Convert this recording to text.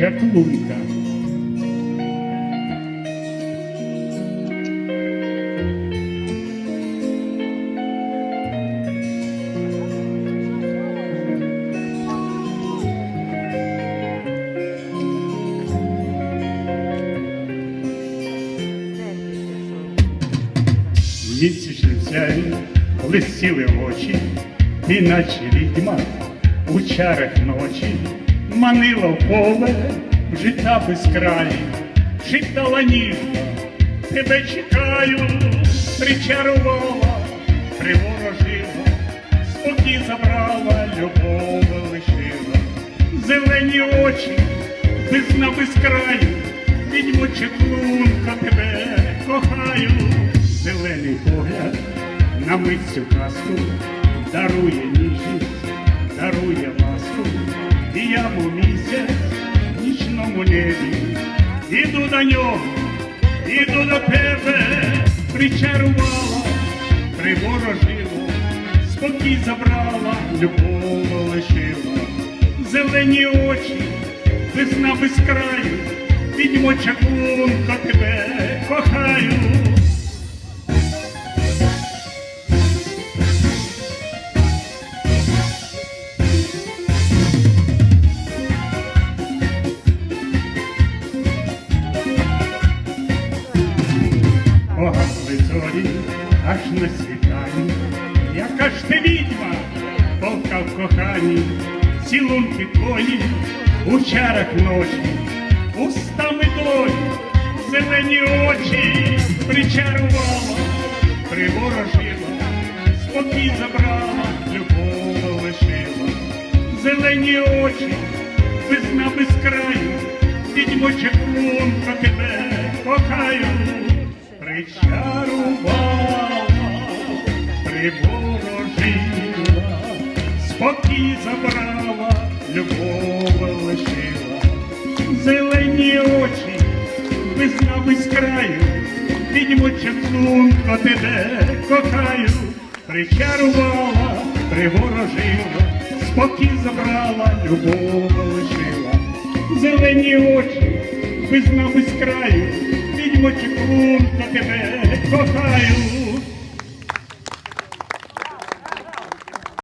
чаклунка. Місячним сяє блистіли очі, і наче відьма у чарах ночі манила в поле життя безкраї, шептала ніжно, тебе чекаю, причарувала, приворожила, спокій забрала, любов лишила, зелені очі, без краю, відьмо чеклунка тебе кохаю, зелений погляд на мить цю дарує ніжність, дарує я у місяць нічному небі, іду до нього, іду до тебе, причарувала, приворожила, спокій забрала, любов лишила, зелені очі, весна без краю, відьмо чаклунка тебе Погасли зорі, аж на світанні, яка ж ти відьма, полка в коханні, цілунки твої у чарах ночі, устами долі, зелені очі причарувала, приворожила, спокій забрала, любов лишила, зелені очі, весна без краю, відьмо чаклунка тебе причарувала, приворожила, спокій забрала, любов лишила, зелені очі, весна без краю, відьмо чаклунко тебе кохаю, причарувала, приворожила, спокій забрала, любов лишила, зелені очі, весна без краю, відьмо за тебе кохаю.